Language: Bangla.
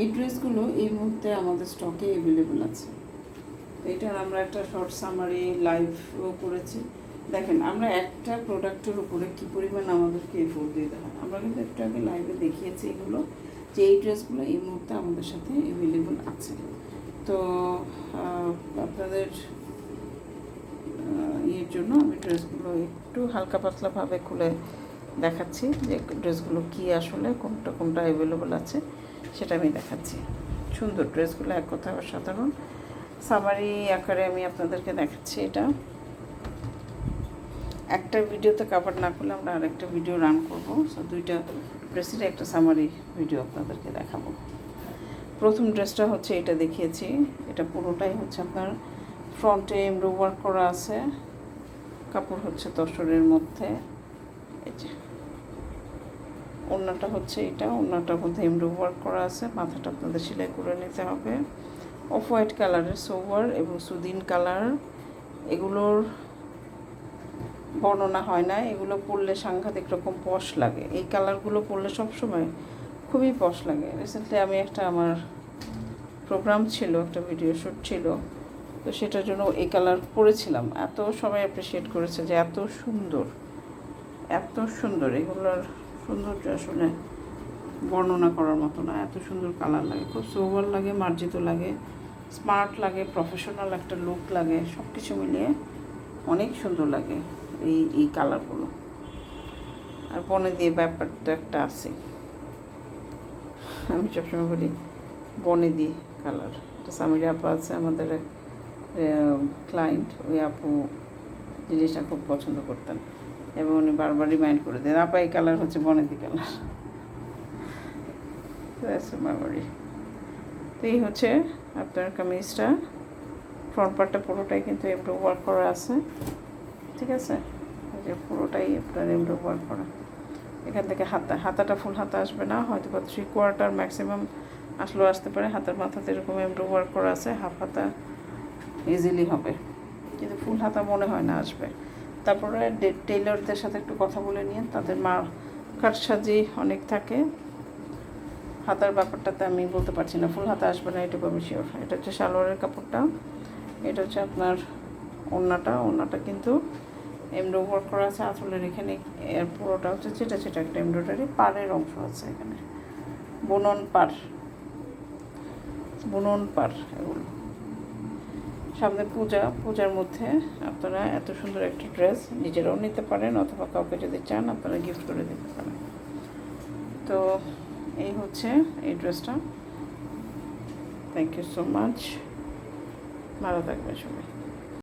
এই ড্রেসগুলো এই মুহূর্তে আমাদের স্টকে অ্যাভেলেবল আছে। এটার আমরা একটা শর্ট সামারি লাইভও করেছি। দেখেন, আমরা একটা প্রোডাক্টের উপরে কী পরিমাণ আমাদেরকে এফোর্ট দিতে হয়? আমরা কিন্তু একটু আগে লাইভে দেখিয়েছি এগুলো যে এই ড্রেসগুলো এই মুহূর্তে আমাদের সাথে অ্যাভেলেবল আছে। তো আপনাদের ইয়ের জন্য আমি ড্রেসগুলো একটু হালকা পাতলাভাবে খুলে দেখাচ্ছি যে ড্রেসগুলো কি আসলে, কোনটা কোনটা অ্যাভেলেবল আছে, সেটা আমি দেখাচ্ছি। সুন্দর ড্রেসগুলো এক কথা সাধারণ সামারি আকারে আমি আপনাদেরকে দেখাচ্ছি এটা। একটা ভিডিওতে কাভার না করলে আমরা আরেকটা ভিডিও রান করব। সো দুইটা ড্রেসের একটা সামারি ভিডিও আপনাদেরকে দেখাবো। প্রথম ড্রেসটা হচ্ছে এটা দেখিয়েছি। এটা পুরোটাই হচ্ছে আপনার ফ্রন্টে এমব্রো ওয়ার্ক করা আছে। কাপড় হচ্ছে তসরের মধ্যে। এই যে। ওড়নাটা হচ্ছে এটা, ওড়নাটার মধ্যে এমব্রো ওয়ার্ক করা আছে, মাথাটা আপনাদের সেলাই করে নিতে হবে। অফ হোয়াইট কালারের সোভার এবং সুদিন কালার, এগুলোর বর্ণনা হয় না, এগুলো পরলে সাংঘাতিক রকম পশ লাগে। এই কালারগুলো পরলে সবসময় খুবই পশ লাগে। রিসেন্টলি আমি একটা আমার প্রোগ্রাম ছিল, একটা ভিডিও শ্যুট ছিল, তো সেটার জন্য এই কালার পরেছিলাম। এত সবাই অ্যাপ্রিসিয়েট করেছে যে এত সুন্দর এত সুন্দর এগুলোর সৌন্দর্য আসলে বর্ণনা করার মতো না। এত সুন্দর কালার লাগে, খুব সোভার লাগে, মার্জিত লাগে স্মার্ট লাগে প্রফেশনাল একটা লুক লাগে সব কিছু মিলিয়ে অনেক সুন্দর লাগে এই এই কালারগুলো আর বনে দিয়ে ব্যাপারটা একটা আছে। আমি সবসময় বলি, বনে দিয়ে কালার এটা সামির আপু আছে, আমাদের ক্লায়েন্ট ওই আপু জিনিসটা খুব পছন্দ করতেন। এবং উনি বারবার রিমাইন্ড করে দেন, আপা, এই কালার হচ্ছে বনেদি কালার বারবারই তো এই হচ্ছে আপনার কামিজটা। ফ্রন্ট পার্টটা পুরোটাই কিন্তু এমব্রো ওয়ার্ক করা আছে। ঠিক আছে? যে পুরোটাই আপনার এমব্রো ওয়ার্ক করা। এখান থেকে হাতা, হাতাটা ফুল হাতা আসবে না হয়তো বা থ্রি কোয়ার্টার ম্যাক্সিমাম আসলেও আসতে পারে। হাতের মাথাতে এরকম এমব্রো ওয়ার্ক করা আছে হাফ হাতা ইজিলি হবে। কিন্তু ফুল হাতা মনে হয় না আসবে। তারপরে টেইলরদের সাথে একটু কথা বলে নিয়ে তাদের মা কারসাজি অনেক থাকে। হাতার ব্যাপারটাতে আমি বলতে পারছি না। ফুল হাতা আসবে না, এটুকু আমি শিওর এটা হচ্ছে সালোয়ারের কাপড়টা। এটা হচ্ছে আপনার ওড়নাটা। ওড়নাটা কিন্তু এমব্রো ওয়ার্ক করা আছে আঁচলের এখানে। এর পুরোটা হচ্ছে যেটা সেটা একটা এমব্রয়ডারি। পাড়ের অংশ আছে এখানে। বুনন পাড়। বুনন পাড় এগুলো। সামনে পূজা, পূজার মধ্যে আপনারা এত সুন্দর একটা ড্রেস নিজেরাও নিতে পারেন অথবা কাউকে যদি চান, আপনারা গিফট করে দিতে পারেন। তো এই হচ্ছে এই ড্রেসটা থ্যাংক ইউ সো মাচ ভালো থাকবে সবাই।